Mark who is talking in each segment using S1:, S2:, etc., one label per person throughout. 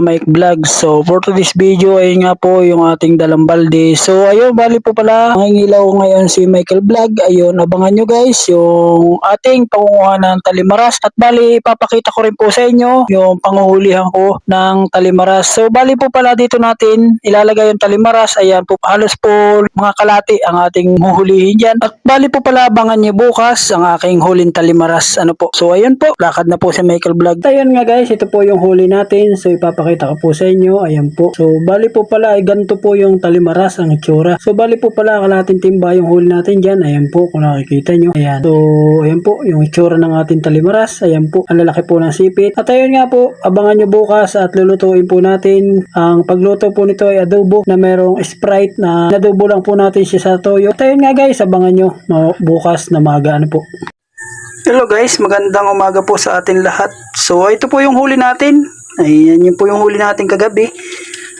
S1: Mike Vlog. So for today's video ay nga po yung ating dalang balde. So ayun, bali po pala mangingilaw ngayon si Michael Vlog. Ayun, abangan nyo guys yung ating pangunguha ng talimaras. At bali, papakita ko rin po sa inyo yung panguhulihan ko ng talimaras. So bali po pala dito natin ilalagay yung talimaras. Ayan po, halos po mga kalati ang ating huhulihin dyan. At bali po pala abangan nyo bukas ang aking huling talimaras. Ano po? So ayun po, lakad na po si Michael Vlog. Ayun nga guys, ito po yung huli natin. So ipapakita ko po sa inyo. Ayan po. So bali po pala ay ganito po yung talimaras ang itsura. So bali po pala kalating timba yung huli natin dyan. Ayan po kung nakikita nyo. Ayan. So ayan po yung itsura ng ating talimaras. Ayan po. Ang lalaki po ng sipit. At ayun nga po, abangan nyo bukas at lulutuin po natin. Ang pagluto po nito ay adobo na merong sprite na adobo lang po natin siya sa toyo. At ayun nga guys, abangan nyo bukas na maga ano po. Hello guys, magandang umaga po sa atin lahat. So ito po yung huli natin. Ayan yun po yung huli natin kagabi.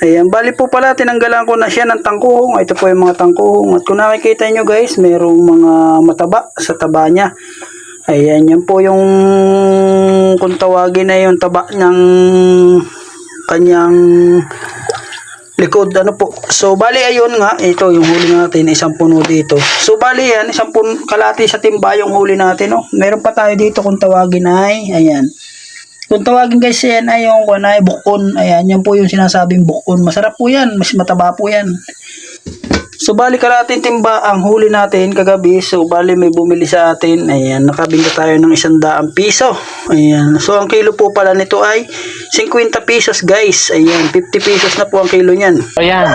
S1: Ayan, bali po pala tinanggalan ko na siya ng tangkuhong. Ito po yung mga tangkuhong. At kung nakikita nyo guys, merong mga mataba sa taba niya. Ayan, yan po yung kung tawagin na yung taba niyang kanyang likod ano po. So bali ayun nga, ito yung huli natin, isang puno dito. So bali yan, isang pun kalati sa timba yung huli natin, no. Meron pa tayo dito kung tawagin ay, ayan. Kung tawagin guys yan ay yung kung ay bukon, ayan, yan po yung sinasabing bukon. Masarap po yan, mas mataba po yan. So bali kalating timba ang huli natin kagabi. So bali may bumili sa atin. Ayan, nakabinta tayo ng isang daang piso. Ayan. So ang kilo po pala nito ay 50 pesos guys. Ayan, 50 pesos na po ang kilo niyan.
S2: Ayan.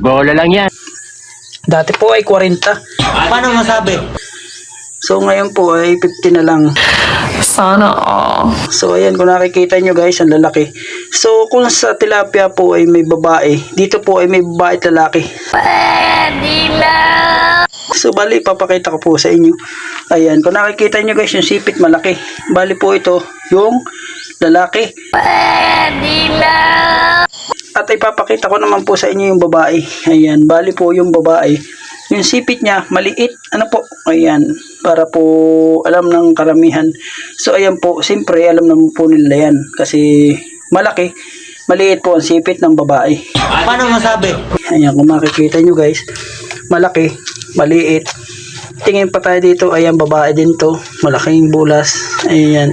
S2: Bola lang yan.
S1: Dati po ay 40.
S2: Paano masabi?
S1: So ngayon po ay 50 na lang.
S3: Sana all.
S1: So ayan kung nakikita nyo guys ang lalaki. So kung sa tilapia po ay may babae, dito po ay may babae at lalaki. So bali papakita ko po sa inyo. Ayan kung nakikita nyo guys yung sipit malaki. Bali po ito yung lalaki. At ipapakita ko naman po sa inyo yung babae. Ayan, bali po yung babae. Yung sipit niya, maliit. Ano po? Ayan, para po alam ng karamihan. So, ayan po, siyempre, alam naman po nila yan. Kasi, malaki, maliit po ang sipit ng babae.
S2: Paano masabi?
S1: Ayan, kung makikita nyo guys, malaki, maliit. Tingin pa tayo dito, ayan, babae din to. Malaking bulas. Ayan.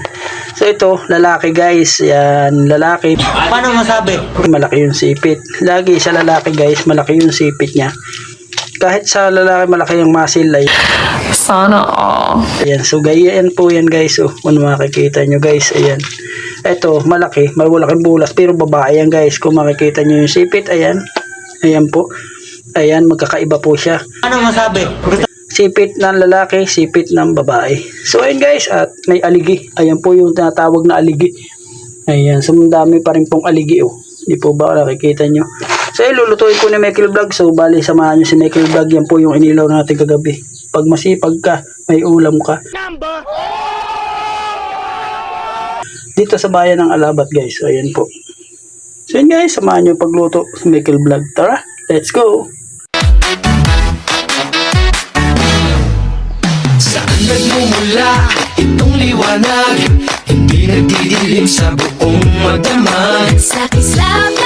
S1: So, ito, lalaki guys. Ayan, lalaki.
S2: Paano masabi?
S1: Malaki yung sipit. Lagi sa lalaki guys, malaki yung sipit niya. Kahit sa lalaki malaki yung muscle ay.
S3: Sana all.
S1: Ayan, so ganyan po yan guys. Oh, kung makikita nyo guys, ayan. Ito, malaki, malaking bulas, pero babae yan guys. Kung makikita nyo yung sipit, ayan. Ayan po. Ayan, magkakaiba po siya.
S2: Paano masabi?
S1: Sipit ng lalaki, sipit ng babae. So ayun guys, at may aligi. Ayan po yung tinatawag na aligi. Ayan, so dami pa rin pong aligi oh. Di po ba nakikita nyo? So ayun, lulutuin ko ni Michael Vlog. So bali, samahan nyo si Michael Vlog. Yan po yung inilaw natin kagabi. Pag masipag ka, may ulam ka. Dito sa bayan ng Alabat guys. So ayan po. So yun guys, samahan nyo pagluto si Michael Vlog. Tara, let's go!
S4: Saan nagmumula itong liwanag? Hindi nagdidilim sa buong magdamag
S5: Sa kislap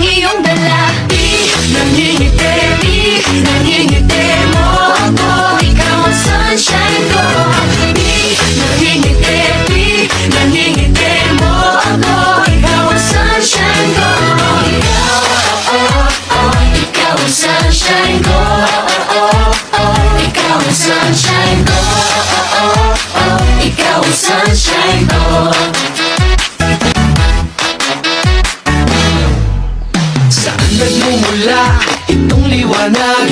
S5: ang iyong dala.
S4: Di nangingiti, di nangingiti mo ako.
S5: Ikaw ang sunshine ko.
S4: Di nangingiti, di nangingiti mo ako.
S5: Ikaw ang sunshine ko. Ikaw, oh, oh, oh Ikaw ang sunshine ko. Oh, oh, oh Ikaw ang sunshine ko. Oh, oh, oh Ikaw ang sunshine ko
S4: pula Itong liwanag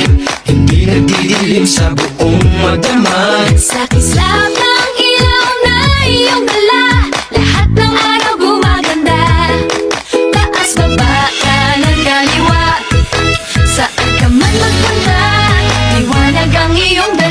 S4: Hindi nagdidilim sa buong magdamag
S5: Sa kislap ng ilaw na iyong dala Lahat ng araw gumaganda. Taas, baba, kanan, kaliwa? Saan ka man magpunta Liwanag ang iyong dala.